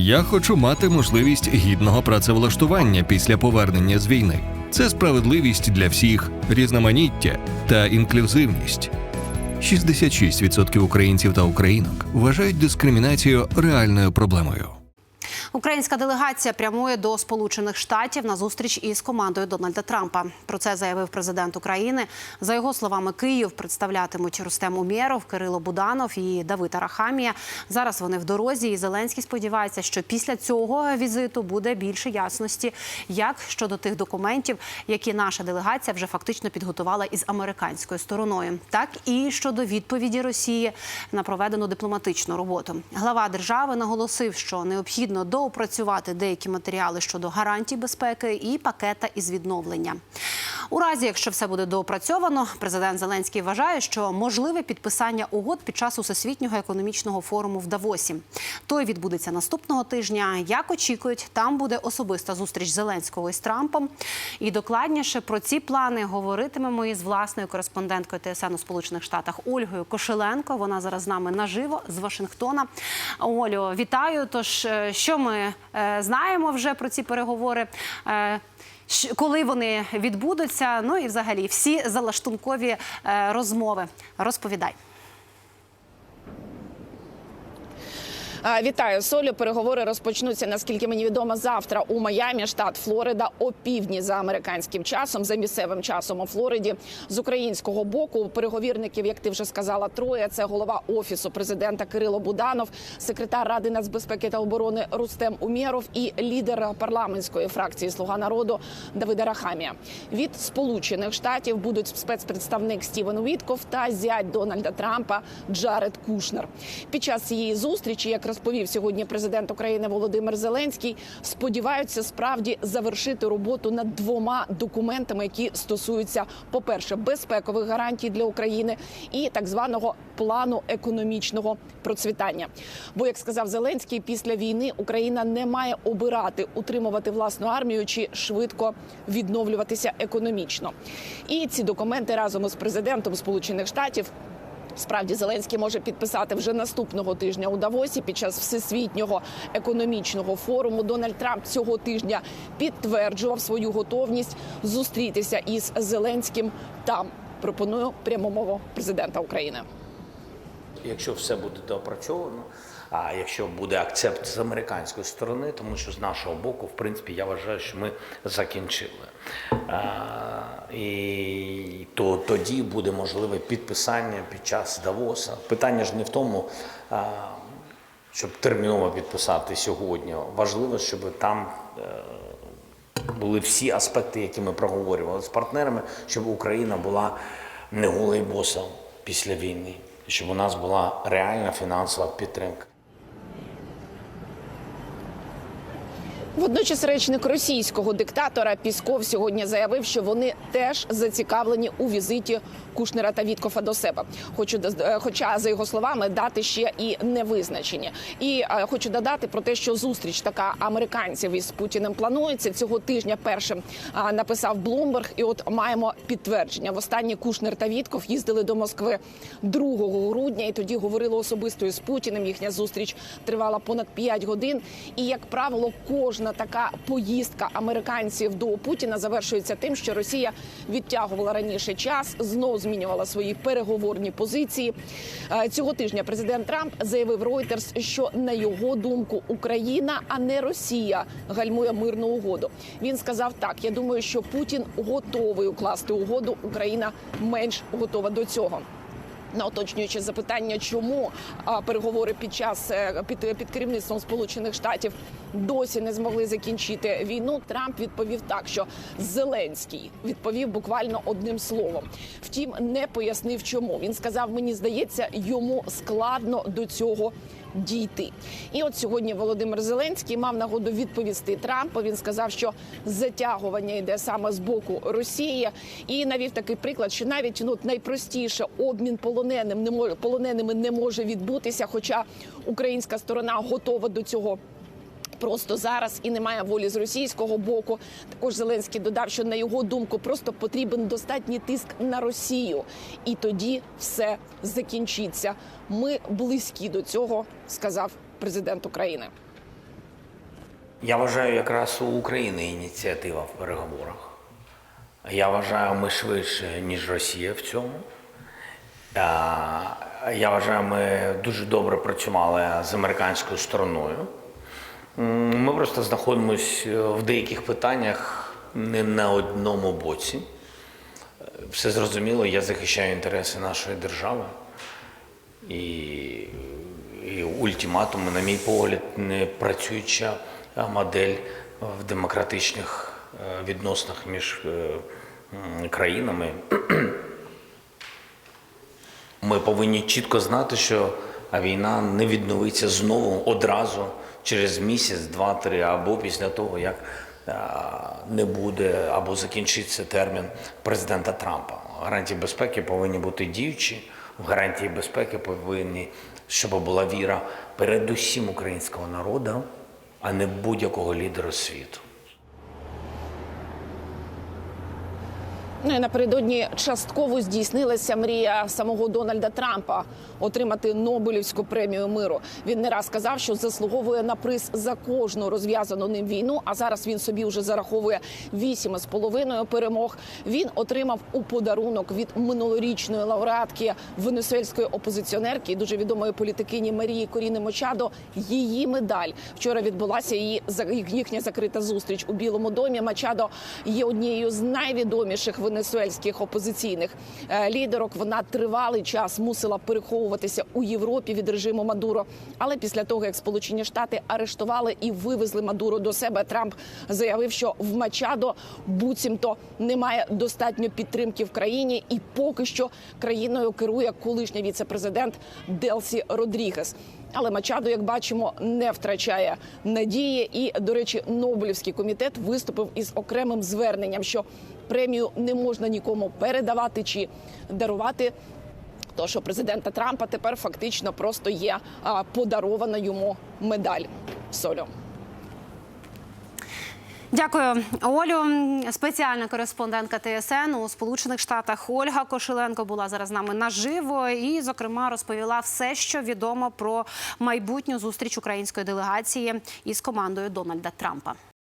Я хочу мати можливість гідного працевлаштування після повернення з війни. Це справедливість для всіх, різноманіття та інклюзивність. 66% українців та українок вважають дискримінацію реальною проблемою. Українська делегація прямує до Сполучених Штатів на зустріч із командою Дональда Трампа. Про це заявив президент України. За його словами, Київ представлятимуть Рустем Умєров, Кирило Буданов і Давид Арахамія. Зараз вони в дорозі. І Зеленський сподівається, що після цього візиту буде більше ясності, як щодо тих документів, які наша делегація вже фактично підготувала із американською стороною, так і щодо відповіді Росії на проведену дипломатичну роботу. Глава держави наголосив, що необхідно доопрацювати деякі матеріали щодо гарантій безпеки і пакета із відновлення. У разі, якщо все буде доопрацьовано, президент Зеленський вважає, що можливе підписання угод під час усесвітнього економічного форуму в Давосі. Той відбудеться наступного тижня. Як очікують, там буде особиста зустріч Зеленського із Трампом. І докладніше про ці плани говоритимемо із власною кореспонденткою ТСН у Сполучених Штатах Ольгою Кошеленко. Вона зараз з нами наживо з Вашингтона. Олю, вітаю. Тож, е, що ми е, знаємо вже про ці переговори? Коли вони відбудуться, ну і взагалі всі залаштункові е, розмови. Розповідай. А, Вітаю Солю. Переговори розпочнуться, наскільки мені відомо, завтра у Майамі, штат Флорида, о півдні за американським часом, за місцевим часом у Флориді. З українського боку переговірників, як ти вже сказала, троє. Це голова офісу президента Кирило Буданов, секретар ради нацбезпеки та оборони Рустем Умєров і лідер парламентської фракції Слуга народу Давида Рахамія. Від Сполучених Штатів будуть спецпредставник Стівен Вітков та зять Дональда Трампа Джаред Кушнер. Під час цієї зустрічі, як розповів сьогодні президент України Володимир Зеленський, сподіваються справді завершити роботу над двома документами, які стосуються, по-перше, безпекових гарантій для України і так званого плану економічного процвітання. Бо, як сказав Зеленський, після війни Україна не має обирати утримувати власну армію чи швидко відновлюватися економічно. І ці документи разом із президентом Сполучених Штатів Справді Зеленський може підписати вже наступного тижня у Давосі під час всесвітнього економічного форуму. Дональд Трамп цього тижня підтверджував свою готовність зустрітися із Зеленським там. Пропоную прямомову президента України. Якщо все буде доопрацьовано, а якщо буде акцепт з американської сторони, тому що з нашого боку, в принципі, я вважаю, що ми закінчили. А, і то тоді буде можливе підписання під час Давоса. Питання ж не в тому, а, щоб терміново підписати сьогодні. Важливо, щоб там. е, були всі аспекти, які ми проговорювали з партнерами, щоб Україна була не голий босом після війни, щоб у нас була реальна фінансова підтримка. Водночас речник російського диктатора Пісков сьогодні заявив, що вони теж зацікавлені у візиті Кушнера та Віткофа до себе. Хочу е, хоча за його словами дати ще і не визначені. І е, хочу додати про те, що зустріч така американців із Путіним планується цього тижня. Першим написав Блумберг, і от маємо підтвердження. Востаннє Кушнер та Вітков їздили до Москви 2 грудня, і тоді говорили особисто із Путіним. Їхня зустріч тривала понад 5 годин. І як правило, кожна така поїздка американців до Путіна завершується тим, що Росія відтягувала раніше час, знов змінювала свої переговорні позиції. Е, Цього тижня президент Трамп заявив Reuters, що на його думку Україна, а не Росія, гальмує мирну угоду. Він сказав так: я думаю, що Путін готовий укласти угоду. Україна менш готова до цього. На уточнююче запитання, чому переговори під час е, під, під керівництвом Сполучених Штатів досі не змогли закінчити війну. Трамп відповів так, що Зеленський відповів буквально одним словом. Втім, не пояснив, чому він сказав: мені здається, йому складно до цього. Дійти, і от сьогодні Володимир Зеленський мав нагоду відповісти Трампу. Він сказав, що затягування йде саме з боку Росії, і навів такий приклад, що навіть ну найпростіше обмін полоненим не полоненими не може відбутися, хоча українська сторона готова до цього. Просто зараз і немає волі з російського боку. Також Зеленський додав, що на його думку просто потрібен достатній тиск на Росію, і тоді все закінчиться. Ми близькі до цього, сказав президент України. Я вважаю, якраз у України ініціатива в переговорах. Я вважаю, ми швидше, ніж Росія в цьому. Я вважаю, ми дуже добре працювали з американською стороною. Ми просто знаходимося в деяких питаннях не на одному боці. Е, Все зрозуміло, я захищаю інтереси нашої держави. І, і ультиматуми, на мій погляд, не працююча е, модель в демократичних е, відносинах між е, країнами. Ми повинні чітко знати, що війна не відновиться знову одразу через місяць, два-три, або після того, як не буде або закінчиться термін президента Трампа. Гарантії безпеки повинні бути діючі. В гарантії безпеки повинні, щоб була віра передусім українського народу, а не будь-якого лідера світу. Ну і напередодні частково здійснилася мрія самого Дональда Трампа отримати Нобелівську премію миру. Він не раз сказав, що заслуговує на приз за кожну розв'язану ним війну. А зараз він собі вже зараховує вісім з половиною перемог. Він отримав у подарунок від минулорічної лауреатки венесуельської опозиціонерки, дуже відомої політикині Марії Коріни Мочадо. Її медаль вчора відбулася її їхня закрита зустріч у Білому домі. Мачадо є однією з найвідоміших венесуельських опозиційних е, лідерок. Вона тривалий час мусила переховуватися у Європі від режиму Мадуро. Але після того, як Сполучені Штати арештували і вивезли Мадуро до себе, Трамп заявив, що в Мачадо буцімто немає достатньо підтримки в країні, і поки що країною керує колишній віце-президент Делсі Родрігес. Але Мачадо, як бачимо, не втрачає надії. І, до речі, Нобелівський комітет виступив із окремим зверненням, що премію не можна нікому передавати чи дарувати. То що президента Трампа тепер фактично просто є а, подарована йому медаль. Солю. Дякую, Олю. Спеціальна кореспондентка ТСН у Сполучених Штатах Ольга Кошеленко була зараз з нами наживо і, зокрема, розповіла все, що відомо про майбутню зустріч української делегації із командою Дональда Трампа.